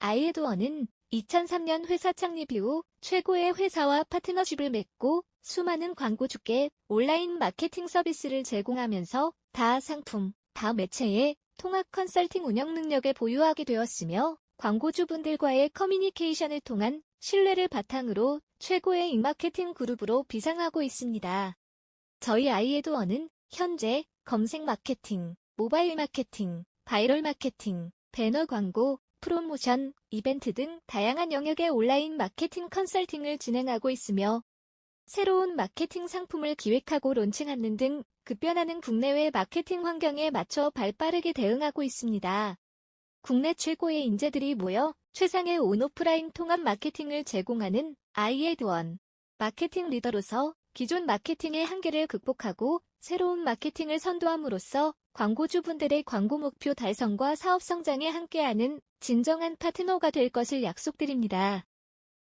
아이에드원은 2003년 회사 창립 이후 최고의 회사와 파트너십을 맺고 수많은 광고주께 온라인 마케팅 서비스를 제공하면서 다 상품, 다 매체의 통합 컨설팅 운영 능력을 보유하게 되었으며 광고주분들과의 커뮤니케이션을 통한 신뢰를 바탕으로 최고의 인마케팅 그룹으로 비상하고 있습니다. 저희 아이에드원은 현재 검색 마케팅, 모바일 마케팅, 바이럴 마케팅, 배너 광고, 프로모션, 이벤트 등 다양한 영역의 온라인 마케팅 컨설팅을 진행하고 있으며 새로운 마케팅 상품을 기획하고 론칭하는 등 급변하는 국내외 마케팅 환경에 맞춰 발빠르게 대응하고 있습니다. 국내 최고의 인재들이 모여 최상의 온오프라인 통합 마케팅을 제공하는 아이에드원 마케팅 리더로서 기존 마케팅의 한계를 극복하고 새로운 마케팅을 선도함으로써 광고주분들의 광고 목표 달성과 사업 성장에 함께하는 진정한 파트너가 될 것을 약속드립니다.